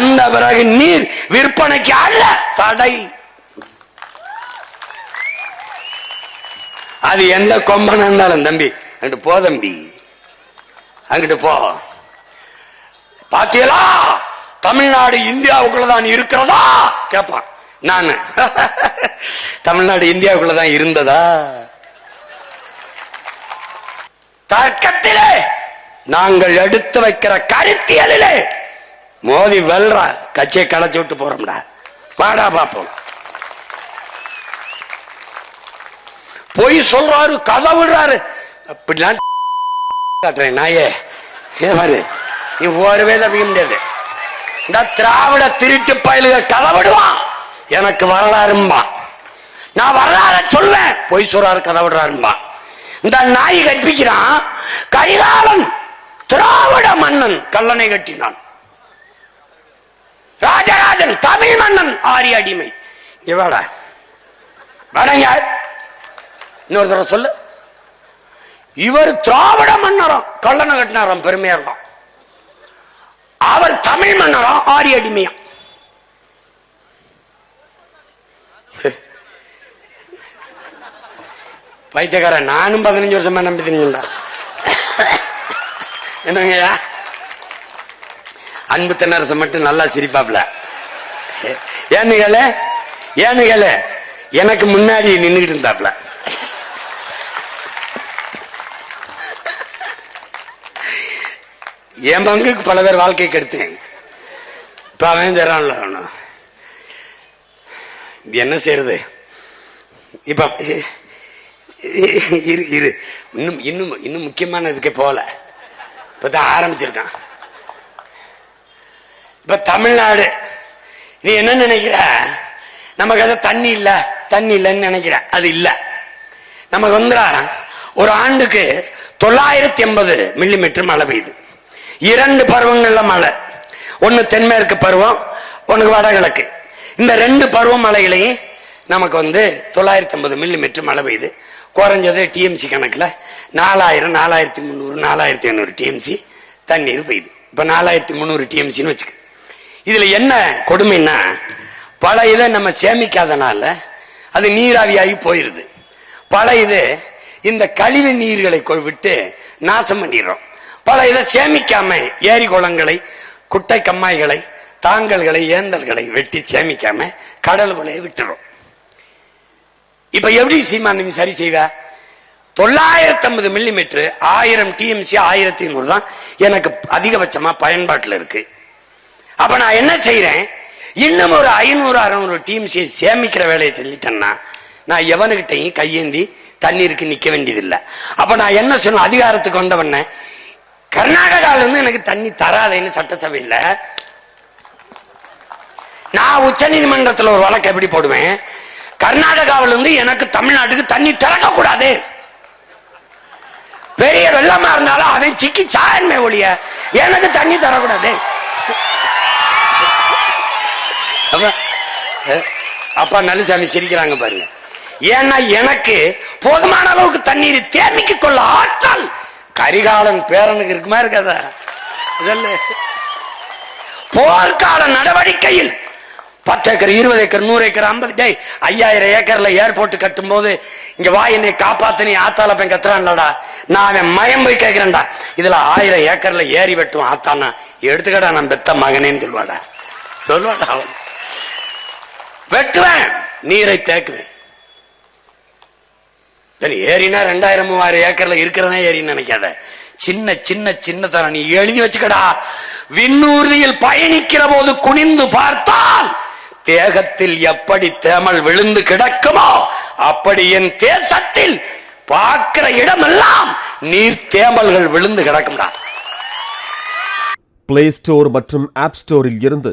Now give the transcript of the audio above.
வந்த பிறகு நீர் விற்பனைக்கு அல்ல தடை. அது எந்த கொம்பனா இருந்தாலும் தம்பி அங்கிட்டு போ தம்பி. அங்கிட்டு போ. பாத்தீங்களா தமிழ்நாடு இந்தியாவுக்குள்ளதான் இருக்கிறதா? கேட்பான் நானு. தமிழ்நாடு இந்தியாவுக்குள்ளதான் இருந்ததா? தர்க்கத்திலே நாங்கள் எடுத்து வைக்கிற கருத்தியலிலே மோதி வெல்றா கட்சியை களைச்சு விட்டு போறோம்டா. பாடா பாப்போம். பொய் சொல்றாரு கதை விடுறாரு. அப்படிலாம் காட்டுறேன் நாயே. ஏ பாரு நீ ஓரவே தப்பிக்க முடியாது. இந்த திராவிட திருட்டு பயலுக கதை விடுவான். எனக்கு வரலாறும்பா. நான் வரலாற சொல்வேன். பொய் சொல்றாரு கதை விடுறாரும்பா. இந்த நாய் கற்பிக்கிறான் கரிகாலன் திராவிட மன்னன் கல்லணை கட்டினான். ராஜராஜன் தமிழ் மன்னன் ஆரிய அடிமை. இங்க வாடா. வடங்க இன்னொரு தடவை சொல்லு. இவர் திராவிட மன்னரம் கல்லணை கட்டினாராம் பெருமையா இருக்கும் அவர் தமிழ் மன்னரம் ஆரிய அடிமையா பைத்தியக்காரன் நானும் பதினஞ்சு வருஷமா நம்பி என்னங்கய்யா? அன்பு தென்னரசு மட்டும் நல்லா சிரிப்பாப்ல. ஏன்னு கேள ஏன்னு கேள எனக்கு முன்னாடி நின்றுகிட்டு இருந்தாப்ல. என் பங்குக்கு பல பேர் வாழ்க்கை கெடுத்தேன். இப்ப அவன் தரான்ல அவனும். என்ன செய்யறது இப்ப இரு இரு. இன்னும் இன்னும் இன்னும் முக்கியமான இதுக்கே போகல. இப்பதான் ஆரம்பிச்சிருக்கான். இப்ப தமிழ்நாடு. நீ என்ன நினைக்கிற? நமக்கு அது தண்ணி இல்ல. தண்ணி இல்லைன்னு நினைக்கிற. அது இல்ல. நமக்கு வந்துடா ஒரு ஆண்டுக்கு தொள்ளாயிரத்தி எண்பது மில்லிமீட்டர் மழை பெய்யுது. இரண்டு பருவங்கள்ல மழை. ஒன்னு தென்மேற்கு பருவம் ஒன்று வடகிழக்கு. இந்த ரெண்டு பருவ மழைகளையும் நமக்கு வந்து தொள்ளாயிரத்தி ஐம்பது மில்லிமீட்டர் மழை பெய்யுது. குறைஞ்சது டிஎம்சி கணக்கில் நாலாயிரம் நாலாயிரத்தி முந்நூறு நாலாயிரத்தி ஐநூறு டிஎம்சி தண்ணீர் பெய்யுது. இப்போ நாலாயிரத்தி முந்நூறு டிஎம்சின்னு வச்சுக்க. இதுல என்ன கொடுமைன்னா பல இதை நம்ம சேமிக்காதனால அது நீராவியாகி போயிருது. பல இது இந்த கழிவு நீர்களை விட்டு நாசம் பண்ணிடுறோம். பல இதை சேமிக்காம ஏரி குளங்களை குட்டை கம்மாய்களை தாங்கல்களை ஏந்தல்களை வெட்டி சேமிக்காம கடல்களை விட்டுறோம். இப்ப எப்படி சீமான் சரி செய்வ? தொள்ளாயிரத்தி ஐம்பது மில்லிமீட்டர் ஆயிரம் டிஎம்சி ஆயிரத்தி நூறு தான் எனக்கு அதிகபட்சமா பயன்பாட்டில் இருக்கு. அப்ப நான் என்ன செய்யறேன் இன்னும் ஒரு ஐநூறு அறுநூறு டிஎம்சியை சேமிக்கிற வேலையை செஞ்சுட்டேன்னா நான் எவனுகிட்டையும் கையேந்தி தண்ணீருக்கு நிக்க வேண்டியதில்லை. அப்ப நான் என்ன சொன்ன அதிகாரத்துக்கு வந்தவன கர்நாடகால இருந்து எனக்கு தண்ணி தராதேன்னு சட்டசபையில் நான் உச்ச நீதிமன்றத்தில் ஒரு வழக்கு எப்படி போடுவேன்? கர்நாடகாவில இருந்து எனக்கு தமிழ்நாட்டுக்கு தண்ணி திறக்க கூடாது பெரிய வெள்ளமா இருந்தாலும் அவன் சிக்கி சாயன்மை ஒழிய எனக்கு தண்ணி தரக்கூடாது. அப்பா நல்லசாமி சிரிக்கிறாங்க பாருங்க. ஏன்னா எனக்கு போதுமான அளவுக்கு தண்ணீர் தேமிக்க கொள்ள ஆற்றல். கரிகாலன் பேரனுக்கு இருக்குமா இருக்காதா? இதல்ல போர்க்கால நடவடிக்கையில் பத்து ஏக்கர் இருபது ஏக்கர் நூறு ஏக்கர் ஐம்பது டே ஐயாயிரம் ஏக்கர்ல ஏர்போர்ட் கட்டும் போது இங்க வா என்னை காப்பாத்து நீ ஆத்தால போய் கத்துறான்லடா. நான் அவன் மயம் போய் கேட்கிறேன்டா இதுல ஆயிரம் ஏக்கர்ல ஏறி வெட்டும் ஆத்தானா எடுத்துக்கடா நான் பெத்த மகனேன்னு சொல்வாடா. சொல்வாடா அவன். வெட்டுவேன். நீரை தேக்குவேன். ஏறினா ஏரினா ரெண்டாயிரம் மூவாயிரம் ஏக்கர்ல இருக்கிறதா ஏரின்னு நினைக்காத. சின்ன சின்ன சின்ன நீ எழுதி வச்சுக்கடா. விண்ணூர்தியில் பயணிக்கிற போது குனிந்து பார்த்தால் தேகத்தில் எப்படி தேமல் விழுந்து கிடக்குமோ அப்படி என் தேசத்தில் பார்க்கிற இடமெல்லாம் நீர் தேமல்கள் விழுந்து கிடக்கும்டா. பிளே ஸ்டோர் மற்றும் ஆப் ஸ்டோரில் இருந்து